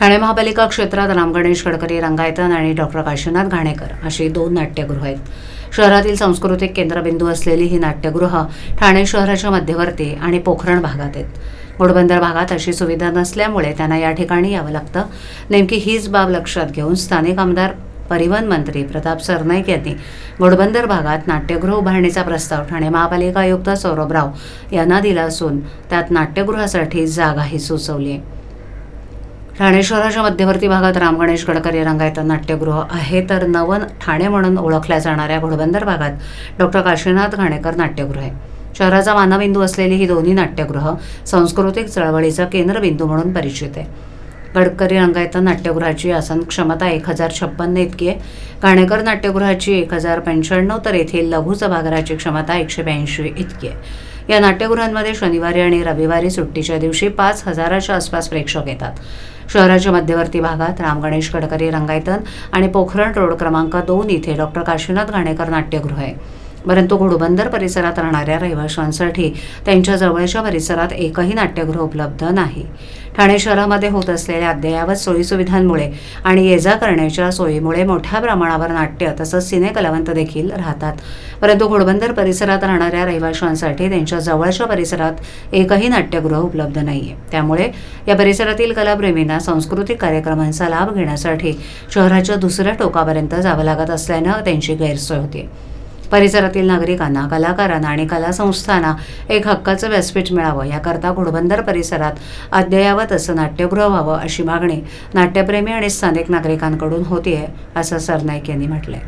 ठाणे महापालिका क्षेत्रात राम गणेश गडकरी रंगायतन आणि डॉक्टर काशीनाथ घाणेकर अशी दोन नाट्यगृह आहेत. शहरातील सांस्कृतिक केंद्रबिंदू असलेली ही नाट्यगृह ठाणे शहराच्या मध्यवर्ती आणि पोखरण भागात आहेत. घोडबंदर भागात अशी सुविधा नसल्यामुळे त्यांना या ठिकाणी यावं लागतं. नेमकी हीच बाब लक्षात घेऊन स्थानिक आमदार परिवहन मंत्री प्रताप सरनाईक यांनी घोडबंदर भागात नाट्यगृह उभारणीचा प्रस्ताव ठाणे महापालिका आयुक्त सौरभ राव यांना दिला असून त्यात नाट्यगृहासाठी जागाही सुचवली आहे. ठाणे शहराच्या मध्यवर्ती भागात राम गणेश गडकरी रंगायत नाट्यगृह आहे तर नवन ठाणे म्हणून ओळखल्या जाणाऱ्या घोडबंदर भागात डॉक्टर काशीनाथ घाणेकर नाट्यगृह आहे. शहराचा मानबिंदू असलेली ही दोन्ही नाट्यगृह सांस्कृतिक चळवळीचा केंद्रबिंदू म्हणून परिचित आहे. गडकरी रंगायत नाट्यगृहाची आसन क्षमता एक हजार छप्पन्न इतकी आहे. घाणेकर नाट्यगृहाची एक हजार पंच्याण्णव तर येथील लघु सभागृहाची क्षमता एकशे ब्याऐंशी इतकी आहे. या नाट्यगृहांमध्ये शनिवारी आणि रविवारी सुट्टीच्या दिवशी पाच हजाराच्या आसपास प्रेक्षक येतात. शहराच्या मध्यवर्ती भागात राम गणेश गडकरी रंगायतन आणि पोखरण रोड क्रमांक दोन इथे डॉक्टर काशीनाथ घाणेकर नाट्यगृह आहे. परंतु घोडबंदर परिसरात राहणाऱ्या रहिवाशांसाठी त्यांच्या जवळच्या परिसरात एकही नाट्यगृह उपलब्ध नाही. ठाणे शहरामध्ये होत असलेल्या अद्ययावत सोयीसुविधांमुळे आणि ये जा करण्याच्या सोयीमुळे मोठ्या प्रमाणावर नाट्य तसंच सिने कलावंत देखील राहतात. परंतु घोडबंदर परिसरात राहणाऱ्या रहिवाशांसाठी त्यांच्या जवळच्या परिसरात एकही नाट्यगृह उपलब्ध नाही आहे त्यामुळे या परिसरातील कलाप्रेमींना सांस्कृतिक कार्यक्रमांचा लाभ घेण्यासाठी शहराच्या दुसऱ्या टोकापर्यंत जावं लागत असल्यानं त्यांची गैरसोय होते. परिसरातील नागरिकांना कलाकारांना आणि कला संस्थांना एक हक्काचं व्यासपीठ मिळावं. याकरता घोडबंदर परिसरात अद्ययावत असं नाट्यगृह व्हावं अशी मागणी नाट्यप्रेमी आणि स्थानिक नागरिकांकडून होतीये असं सरनाईक यांनी म्हटलंय.